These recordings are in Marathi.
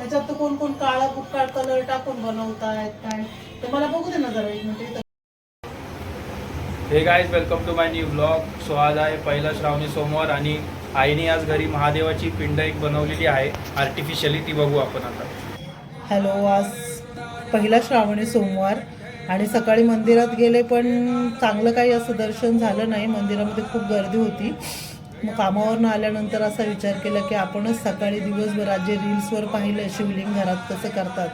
त्याच्यात तर कोण कोण काळा बुक्काळ कलर टाकून बनवतायत काय? ते मला बघू दे ना जरा एक minute. Hey guys welcome to my new blog so आज आहे पहिला श्रावणी सोमवार आणि आईने आज घरी महादेवाची पिंड एक बनवलेली आहे. आर्टिफिशियली ती बघू आपण आता. हॅलो आज पहिला श्रावणी सोमवार आणि सकाळी मंदिरात गेले पण चांगलं काही असं दर्शन झालं नाही. मंदिरामध्ये खूप गर्दी होती. मग कामावरनं आल्यानंतर असा विचार केला की आपणच सकाळी दिवसभरात जे रील्सवर पाहिलं शिवलिंग घरात कसं करतात.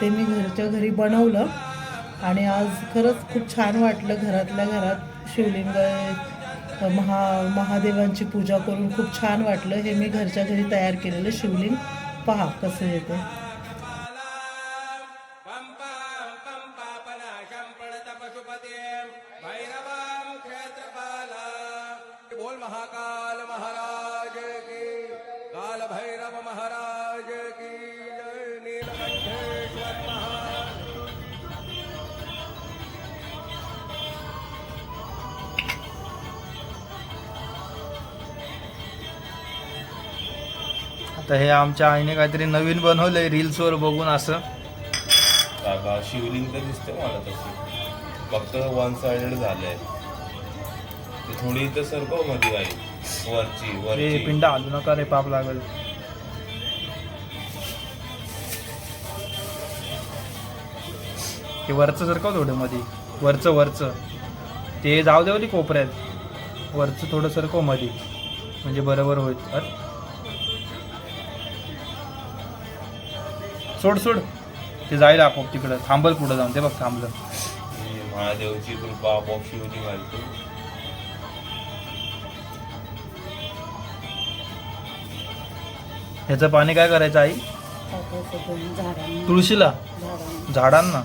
ते मी घरच्या घरी बनवलं. आणि आज खरंच खूप छान वाटलं घरातल्या घरात शिवलिंग महा महादेवांची पूजा करून खूप छान वाटलं. हे मी घरच्या घरी तयार केलेलं शिवलिंग. पहा कसं येतं. बोल महाकाल महाराज की काल भैरव महाराज की जय नीलकंठेश्वर महाराज. आता हे आमच्या आईने काहीतरी नवीन बनवलंय रील्सवर बघून असं. शिवलिंग तर दिसते मला तशी फक्त वन साइडेड झालंय. थोडी इथं सरकवमध्ये आहे वरची हे वरची. पिंड हलू नका रे पाप लागल. हे वरचं सरकव थोडं मध्ये वरचं वरचं. ते जाऊ दे वाली कोपऱ्यात. वरचं थोडं सरकवमध्ये म्हणजे बरोबर होईल. अरे. सोड सोड. ते जाईल आपोआप तिकडं. थांबल पुढं जाऊन. ते बघ थांबलं. ही महादेवची कृपा आपोआप शिवलिंग घालतो ह्याचं पाणी काय करायचं आई? तुळशीला? झाडांना?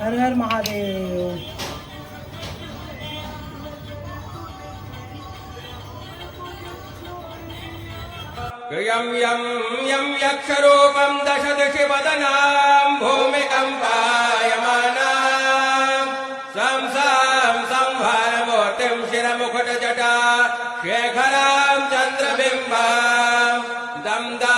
हर हर महादेव. यं यं यं यक्षरूपं दशदिशि वदनां भूमिकम्पायमानां मुकुटजटा शेखराम् चन्द्रबिम्बाम् दम्दा